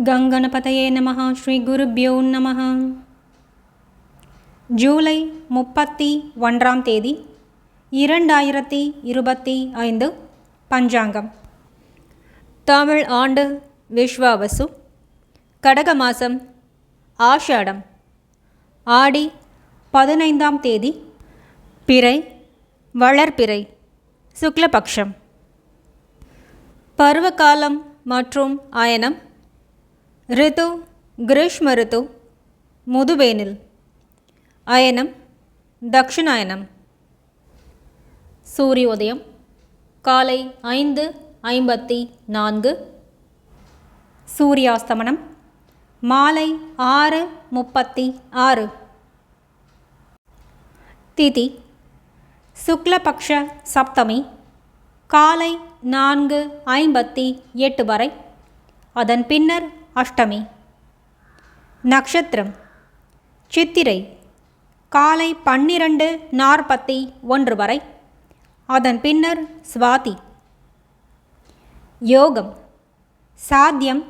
கங்கணபதையே நம ஸ்ரீ குருபியோ நம ஜூலை முப்பத்தி ஒன்றாம் தேதி இரண்டாயிரத்தி இருபத்தி ஐந்து பஞ்சாங்கம். தமிழ் ஆண்டு விஸ்வாவசு கடக மாதம் ஆஷாடம் ஆடி பதினைந்தாம் தேதி பிறை வளர்பிறை சுக்லபக்ஷம். பருவகாலம் மற்றும் அயனம் ரிது கிரீஷ்ம ரித்து முதுவேனில் அயனம் தக்ஷிணாயனம். சூரியோதயம் காலை ஐந்து ஐம்பத்தி நான்கு. சூரியாஸ்தமனம் மாலை ஆறு முப்பத்தி ஆறு. திதி சுக்லபக்ஷ சப்தமி காலை நான்கு ஐம்பத்தி எட்டு வரை. அதன் பின்னர் அஷ்டமி. நட்சத்திரம் சித்திரை. காலை பன்னிரண்டு நாற்பத்தி ஒன்று வரை. அதன் பின்னர் சுவாதி. யோகம். சாத்தியம்.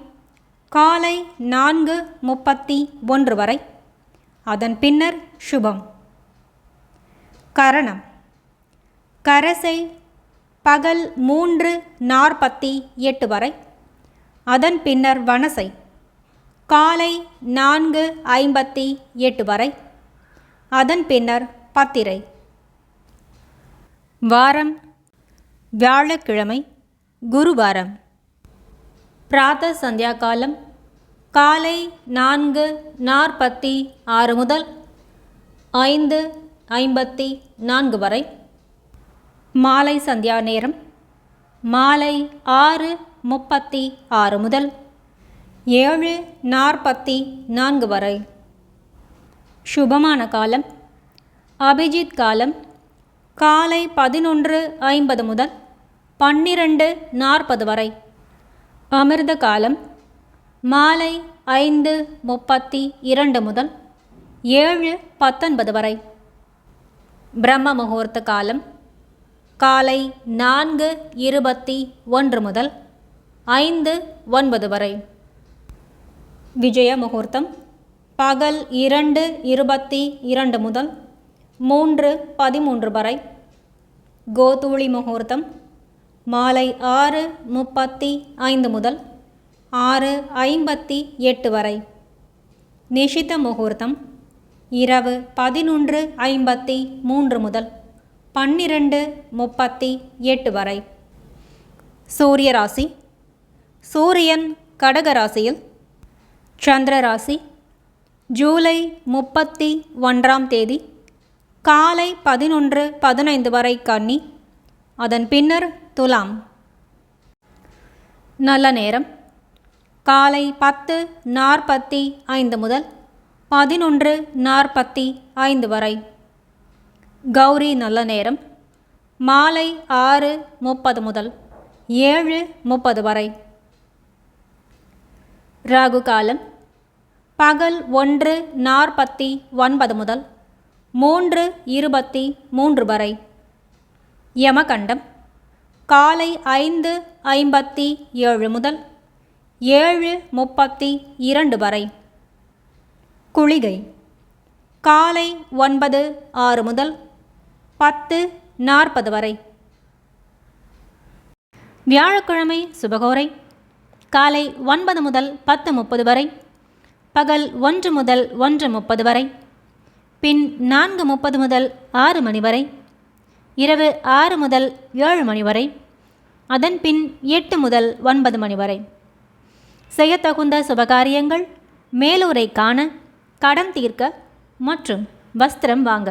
காலை நான்கு முப்பத்தி ஒன்று வரை. அதன் பின்னர் சுபம். கரணம். கரசை பகல் மூன்று நாற்பத்தி எட்டு வரை. அதன் பின்னர் வனசை. காலை நான்கு ஐம்பத்தி எட்டு வரை. அதன் பின்னர் பத்திரை. வாரம் வியாழக்கிழமை குருவாரம். பிராத சந்தியா காலம் காலை நான்கு நாற்பத்தி ஆறு முதல் ஐந்து ஐம்பத்தி நான்கு வரை. மாலை சந்தியா நேரம் மாலை ஆறு முப்பத்தி ஆறு முதல் ஏழு நாற்பத்தி நான்கு வரை. சுபமான காலம். அபிஜித் காலம். காலை பதினொன்று ஐம்பது முதல் பன்னிரண்டு நாற்பது வரை. அமிர்த காலம். மாலை ஐந்து முப்பத்தி இரண்டு முதல் ஏழு பத்தொன்பது வரை. பிரம்ம முகூர்த்த காலம். காலை நான்கு இருபத்தி ஒன்று முதல் ஐந்து ஒன்பது வரை. விஜய முகூர்த்தம். பகல் இரண்டு இருபத்தி இரண்டு முதல் மூன்று பதிமூன்று வரை. கோதூளி முகூர்த்தம். மாலை ஆறு முப்பத்தி ஐந்து முதல் ஆறு ஐம்பத்தி எட்டு வரை. நிஷித்த முகூர்த்தம். இரவு பதினொன்று ஐம்பத்தி மூன்று முதல் பன்னிரண்டு முப்பத்தி எட்டு வரை. சூரிய ராசி சூரியன் கடக ராசியில் சந்திர ராசி ஜூலை முப்பத்தி ஒன்றாம் தேதி காலை பதினொன்று பதினைந்து வரை கன்னி அதன் பின்னர் துலாம். நல்ல நேரம். காலை பத்து நாற்பத்தி ஐந்து முதல் பதினொன்று நாற்பத்தி ஐந்து வரை. கௌரி நல்ல நேரம். மாலை ஆறு முப்பது முதல் ஏழு முப்பது வரை. ராகு காலம் பகல் ஒன்று நாற்பத்தி ஒன்பது முதல் மூன்று இருபத்தி மூன்று வரை. யமகண்டம். காலை ஐந்து ஐம்பத்தி ஏழு முதல் ஏழு முப்பத்தி இரண்டு வரை. குளிகை. காலை ஒன்பது ஆறு முதல் பத்து நாற்பது வரை. வியாழக்கிழமை சுபகோரை. காலை ஒன்பது முதல் பத்து முப்பது வரை பகல் ஒன்று முதல் ஒன்று முப்பது வரை பின் நான்கு முப்பது முதல் ஆறு மணி வரை இரவு ஆறு முதல் ஏழு மணி வரை அதன் பின் எட்டு முதல் ஒன்பது மணி வரை. செய்யத்தகுந்த சுபகாரியங்கள் மேலூரை காண கடன் தீர்க்க மற்றும் வஸ்திரம் வாங்க.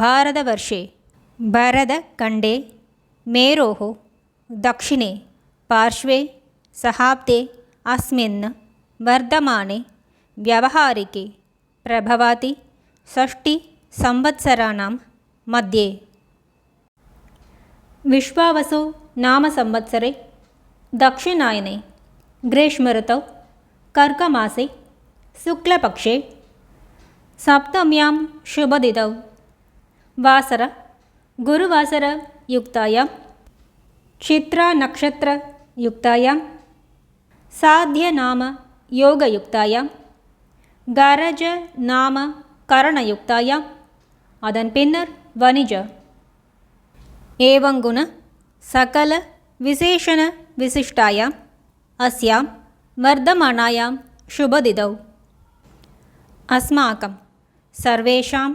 भारतवर्षे भरतखण्डे मेरोः दक्षिणे पार्श्वे सहाब्दे अस्मिन् वर्धमाने व्यावहारिके प्रभवति षष्टिसंवत्सराणां मध्ये विश्वावसु नामसंवत्सरे दक्षिणायने ग्रीष्मऋतौ कर्कमासे शुक्लपक्षे सप्तम्यां शुभदितौ வாசர குருவாசர யுக்தாயாம் க்ஷித்ரா நக்ஷத்திர யுக்தாயாம் சாத்திய நாம யோகயுக்தாயாம் கரஜ நாம கரணயுக்தாயாம் அதன் பின்னர் வணிஜ. ஏவங்குண சகல விசேஷண விசிஷ்டாயாம் அஸ்யாம் வர்தமானாயாம் சுபதிதௌ அஸ்மாக்கம் சர்வேஷாம்